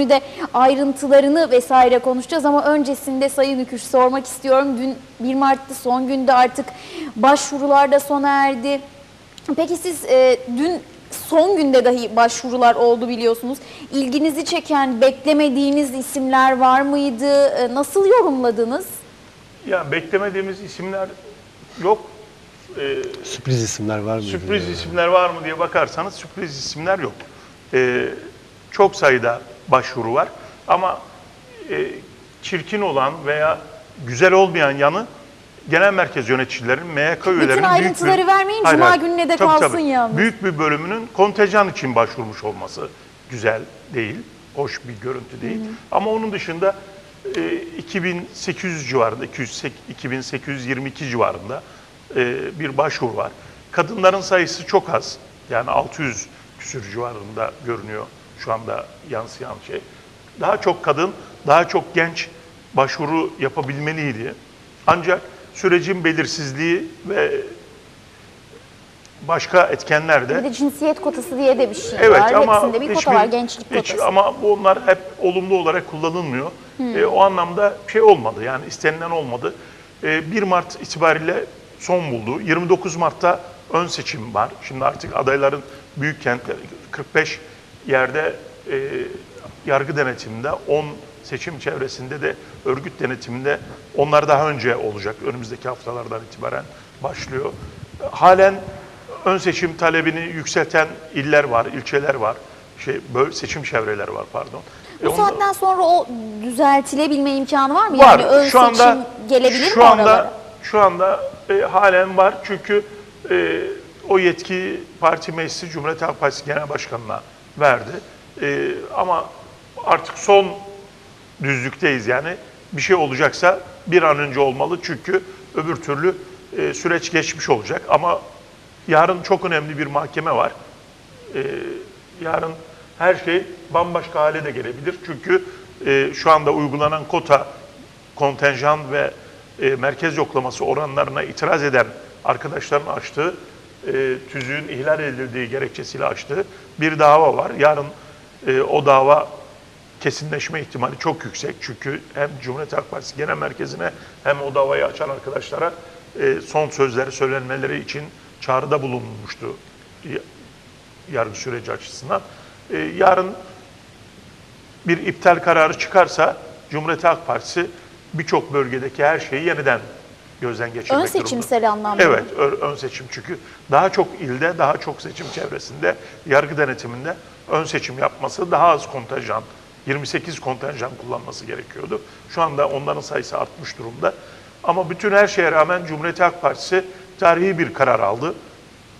günü de ayrıntılarını vesaire konuşacağız ama öncesinde Sayın Üküş sormak istiyorum. Dün 1 Mart'ta son günde artık başvurular da sona erdi. Peki siz e, dün son günde dahi başvurular oldu biliyorsunuz. İlginizi çeken, beklemediğiniz isimler var mıydı? E, nasıl yorumladınız? Ya beklemediğimiz isimler yok. Ee, Sürpriz isimler var mı? sürpriz isimler var mı diye bakarsanız sürpriz isimler yok. Ee, çok sayıda başvuru var ama e, çirkin olan veya güzel olmayan yanı genel merkez yöneticilerin, MYK üyelerinin büyük ayrıntıları bir- vermeyin, Cuma gününe de kalsın yalnız. Büyük bir bölümünün kontenjan için başvurmuş olması güzel değil, hoş bir görüntü değil. Ama onun dışında e, 2800 civarında, 200 2822 civarında e, bir başvuru var. Kadınların sayısı çok az. Yani 600 küsür civarında görünüyor şu anda yansıyan şey. Daha çok kadın, daha çok genç başvuru yapabilmeliydi. Ancak sürecin belirsizliği ve başka etkenler de Bir de cinsiyet kotası diye de bir şey Evet var. ama Hepsinde bir kota var, gençlik hiç- kotası. ama bunlar hep olumlu olarak kullanılmıyor. E, o anlamda şey olmadı yani istenilen olmadı. E, 1 Mart itibariyle son buldu. 29 Mart'ta ön seçim var. Şimdi artık adayların büyük kentler 45 yerde e, yargı denetiminde 10 seçim çevresinde de örgüt denetiminde onlar daha önce olacak. Önümüzdeki haftalardan itibaren başlıyor. Halen ön seçim talebini yükselten iller var, ilçeler var. Şey, böyle seçim çevreleri var pardon. E, Bu onda- saatten sonra o düzeltilebilme imkanı var mı? var. Yani ön şu seçim anda gelebilir şu mi anda oralara? şu anda e, halen var çünkü e, o yetki Parti Meclisi Cumhuriyet Halk Partisi Genel Başkanı'na verdi. E, ama artık son düzlükteyiz yani. Bir şey olacaksa bir an önce olmalı çünkü öbür türlü e, süreç geçmiş olacak. Ama yarın çok önemli bir mahkeme var. E, yarın her şey bambaşka hale de gelebilir. Çünkü e, şu anda uygulanan kota, kontenjan ve e, merkez yoklaması oranlarına itiraz eden arkadaşların açtığı, e, tüzüğün ihlal edildiği gerekçesiyle açtığı bir dava var. Yarın e, o dava kesinleşme ihtimali çok yüksek. Çünkü hem Cumhuriyet Halk Partisi Genel Merkezi'ne hem o davayı açan arkadaşlara e, son sözleri söylenmeleri için çağrıda bulunmuştu y- yargı süreci açısından. E, yarın bir iptal kararı çıkarsa Cumhuriyet Halk Partisi birçok bölgedeki her şeyi yeniden gözden geçirmek Ön seçimsel anlamda mı? Evet, ön seçim çünkü daha çok ilde, daha çok seçim çevresinde, yargı denetiminde ön seçim yapması, daha az kontenjan, 28 kontenjan kullanması gerekiyordu. Şu anda onların sayısı artmış durumda. Ama bütün her şeye rağmen Cumhuriyet Halk Partisi tarihi bir karar aldı.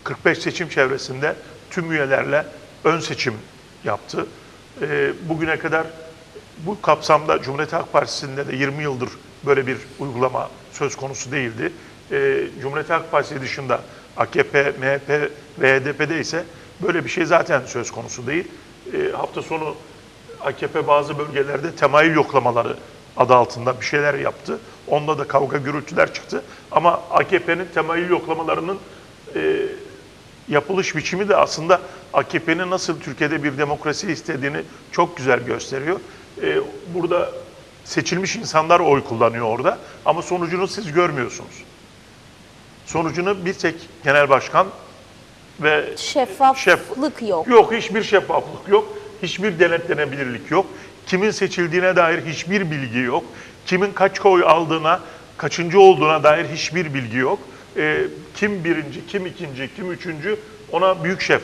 45 seçim çevresinde tüm üyelerle ön seçim yaptı. Ee, bugüne kadar bu kapsamda Cumhuriyet Halk Partisi'nde de 20 yıldır böyle bir uygulama söz konusu değildi. Ee, Cumhuriyet Halk Partisi dışında AKP, MHP ve HDP'de ise böyle bir şey zaten söz konusu değil. Ee, hafta sonu AKP bazı bölgelerde temayül yoklamaları adı altında bir şeyler yaptı. Onda da kavga gürültüler çıktı. Ama AKP'nin temayül yoklamalarının e, yapılış biçimi de aslında AKP'nin nasıl Türkiye'de bir demokrasi istediğini çok güzel gösteriyor. Ee, burada seçilmiş insanlar oy kullanıyor orada ama sonucunu siz görmüyorsunuz. Sonucunu bir tek genel başkan ve Şeffaflık yok. Yok, hiçbir şeffaflık yok. Hiçbir denetlenebilirlik yok. Kimin seçildiğine dair hiçbir bilgi yok. Kimin kaç oy aldığına, kaçıncı olduğuna dair hiçbir bilgi yok. Ee, kim birinci, kim ikinci, kim üçüncü ona büyük şef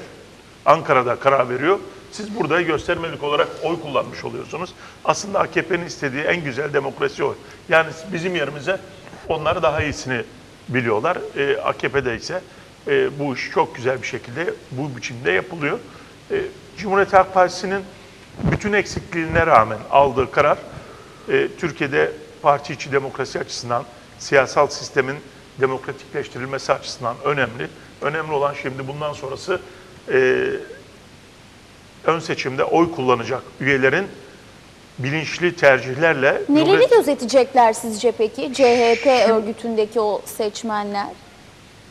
Ankara'da karar veriyor. Siz burada göstermelik olarak oy kullanmış oluyorsunuz. Aslında AKP'nin istediği en güzel demokrasi o. Yani bizim yerimize onlar daha iyisini biliyorlar. Ee, AKP'de ise e, bu iş çok güzel bir şekilde bu biçimde yapılıyor. E, Cumhuriyet Halk Partisi'nin bütün eksikliğine rağmen aldığı karar e, Türkiye'de parti içi demokrasi açısından, siyasal sistemin demokratikleştirilmesi açısından önemli. Önemli olan şimdi bundan sonrası e, ön seçimde oy kullanacak üyelerin bilinçli tercihlerle Neleri Cumhuriyet- gözetecekler sizce peki? CHP örgütündeki o seçmenler.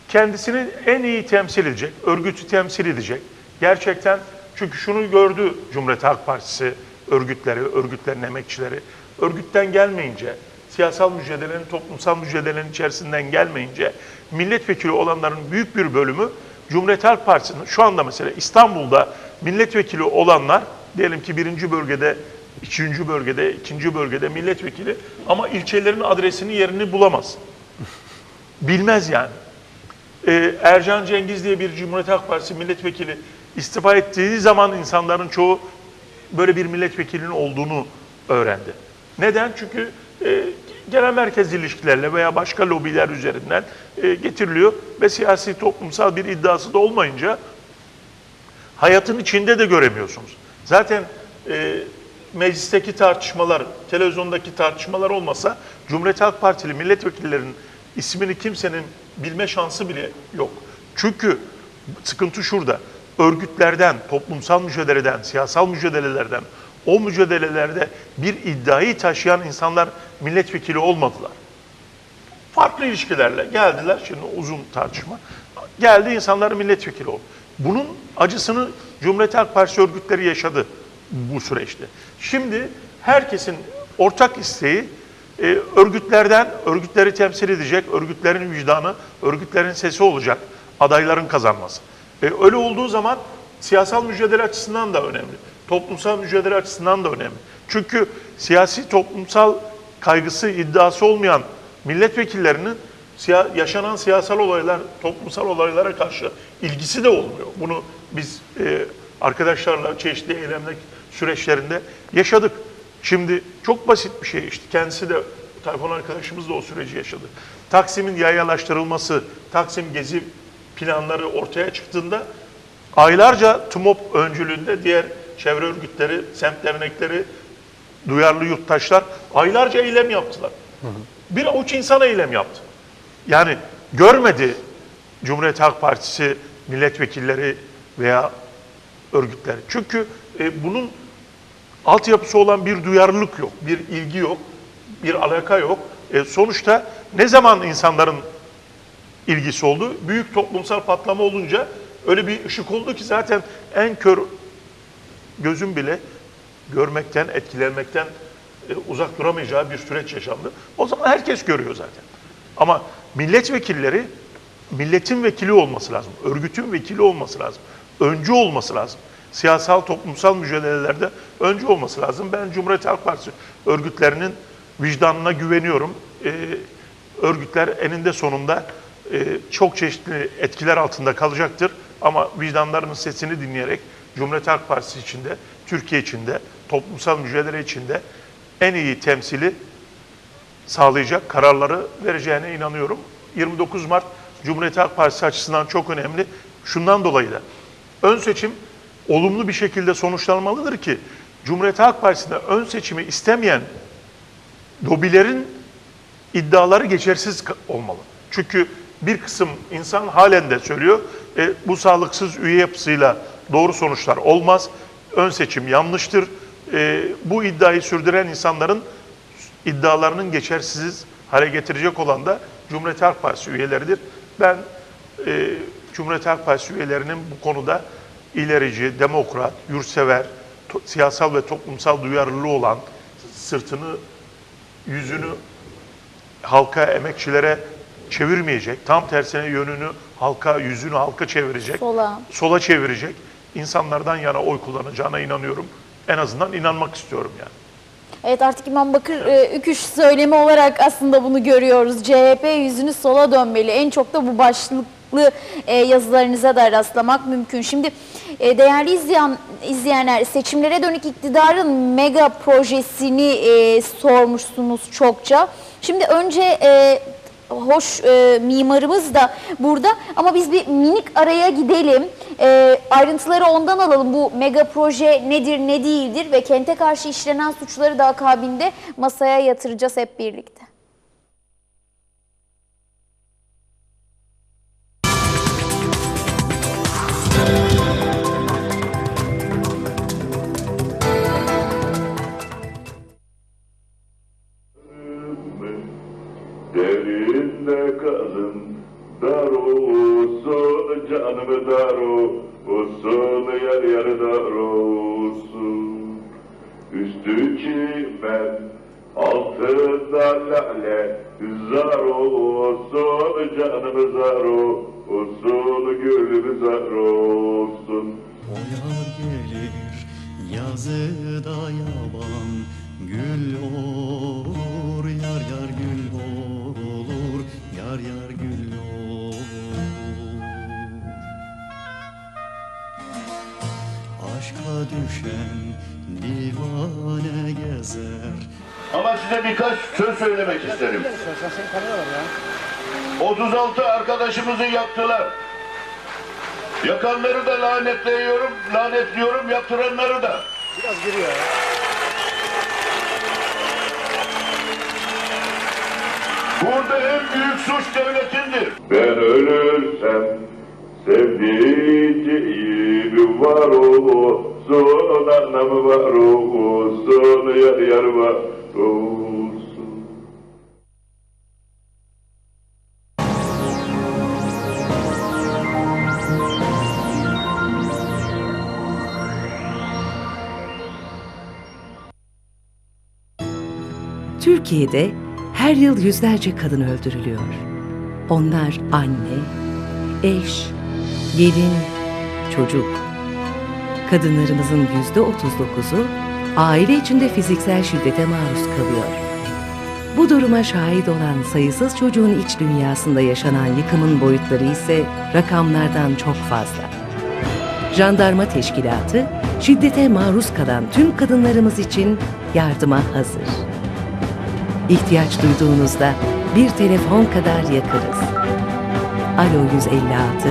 kendisini en iyi temsil edecek, örgütü temsil edecek. Gerçekten çünkü şunu gördü Cumhuriyet Halk Partisi örgütleri, örgütlerin emekçileri, örgütten gelmeyince, siyasal mücadelenin, toplumsal mücadelenin içerisinden gelmeyince milletvekili olanların büyük bir bölümü Cumhuriyet Halk Partisi'nin şu anda mesela İstanbul'da milletvekili olanlar diyelim ki birinci bölgede, üçüncü bölgede, ikinci bölgede milletvekili ama ilçelerin adresini yerini bulamaz. Bilmez yani. Ee, Ercan Cengiz diye bir Cumhuriyet Halk Partisi milletvekili istifa ettiği zaman insanların çoğu böyle bir milletvekilinin olduğunu öğrendi. Neden? Çünkü e, genel merkez ilişkilerle veya başka lobiler üzerinden e, getiriliyor ve siyasi toplumsal bir iddiası da olmayınca hayatın içinde de göremiyorsunuz. Zaten e, meclisteki tartışmalar, televizyondaki tartışmalar olmasa Cumhuriyet Halk Partili milletvekillerinin ismini kimsenin bilme şansı bile yok. Çünkü sıkıntı şurada. Örgütlerden, toplumsal mücadeleden, siyasal mücadelelerden, o mücadelelerde bir iddiayı taşıyan insanlar milletvekili olmadılar farklı ilişkilerle geldiler. Şimdi uzun tartışma. Geldi insanlar milletvekili oldu. Bunun acısını Cumhuriyet Halk Partisi örgütleri yaşadı bu süreçte. Şimdi herkesin ortak isteği e, örgütlerden, örgütleri temsil edecek, örgütlerin vicdanı, örgütlerin sesi olacak adayların kazanması. E, öyle olduğu zaman siyasal mücadele açısından da önemli. Toplumsal mücadele açısından da önemli. Çünkü siyasi toplumsal kaygısı, iddiası olmayan milletvekillerinin siya- yaşanan siyasal olaylar, toplumsal olaylara karşı ilgisi de olmuyor. Bunu biz e, arkadaşlarla çeşitli eylemler süreçlerinde yaşadık. Şimdi çok basit bir şey işte kendisi de Tayfun arkadaşımız da o süreci yaşadı. Taksim'in yayalaştırılması, Taksim gezi planları ortaya çıktığında aylarca TUMOP öncülüğünde diğer çevre örgütleri, semt dernekleri, duyarlı yurttaşlar aylarca eylem yaptılar. Bir avuç insan eylem yaptı. Yani görmedi Cumhuriyet Halk Partisi milletvekilleri veya örgütleri. Çünkü e, bunun altyapısı olan bir duyarlılık yok, bir ilgi yok, bir alaka yok. E, sonuçta ne zaman insanların ilgisi oldu? Büyük toplumsal patlama olunca öyle bir ışık oldu ki zaten en kör gözün bile görmekten, etkilenmekten e, uzak duramayacağı bir süreç yaşandı. O zaman herkes görüyor zaten. Ama milletvekilleri milletin vekili olması lazım. Örgütün vekili olması lazım. Öncü olması lazım. Siyasal, toplumsal mücadelelerde öncü olması lazım. Ben Cumhuriyet Halk Partisi örgütlerinin vicdanına güveniyorum. E, örgütler eninde sonunda e, çok çeşitli etkiler altında kalacaktır. Ama vicdanlarının sesini dinleyerek Cumhuriyet Halk Partisi içinde, Türkiye içinde, toplumsal mücadele içinde en iyi temsili sağlayacak kararları vereceğine inanıyorum. 29 Mart Cumhuriyet Halk Partisi açısından çok önemli. Şundan dolayı da ön seçim olumlu bir şekilde sonuçlanmalıdır ki Cumhuriyet Halk Partisi'nde ön seçimi istemeyen lobilerin iddiaları geçersiz olmalı. Çünkü bir kısım insan halen de söylüyor, e, bu sağlıksız üye yapısıyla doğru sonuçlar olmaz, ön seçim yanlıştır. E, bu iddiayı sürdüren insanların iddialarının geçersiz hale getirecek olan da Cumhuriyet Halk Partisi üyeleridir. Ben e, Cumhuriyet Halk Partisi üyelerinin bu konuda ilerici, demokrat, yurtsever, siyasal ve toplumsal duyarlılığı olan, sırtını, yüzünü halka, emekçilere çevirmeyecek, tam tersine yönünü halka, yüzünü halka çevirecek, Sola. sola çevirecek insanlardan yana oy kullanacağına inanıyorum. En azından inanmak istiyorum yani. Evet artık İmam Bakır e, Üküş söylemi olarak aslında bunu görüyoruz. CHP yüzünü sola dönmeli. En çok da bu başlıklı e, yazılarınıza da rastlamak mümkün. Şimdi e, değerli izleyen izleyenler seçimlere dönük iktidarın mega projesini e, sormuşsunuz çokça. Şimdi önce e, hoş e, mimarımız da burada ama biz bir minik araya gidelim. E, ayrıntıları ondan alalım. Bu mega proje nedir, ne değildir ve kente karşı işlenen suçları da akabinde masaya yatıracağız hep birlikte. Derinde kalın dar olsun canımı dar olsun yer yer dar olsun. Üstü çimen Altında lale zar olsun canım zar olsun gülüm zar olsun. O yar gelir yazıda yaban Gül olur yar yar gül olur Yar yar Ama size birkaç söz söylemek isterim. 36 arkadaşımızı yaktılar. Yakanları da lanetliyorum, lanetliyorum, yaktıranları da. Burada en büyük suç devletindir. Ben ölürsem sevdiceğim var olsun, annem var olsun, yar yar var. Türkiye'de her yıl yüzlerce kadın öldürülüyor. Onlar anne, eş, gelin, çocuk. Kadınlarımızın yüzde otuz dokuzu aile içinde fiziksel şiddete maruz kalıyor. Bu duruma şahit olan sayısız çocuğun iç dünyasında yaşanan yıkımın boyutları ise rakamlardan çok fazla. Jandarma Teşkilatı şiddete maruz kalan tüm kadınlarımız için yardıma hazır. İhtiyaç duyduğunuzda bir telefon kadar yakarız. Alo 156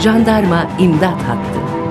Jandarma İmdat Hattı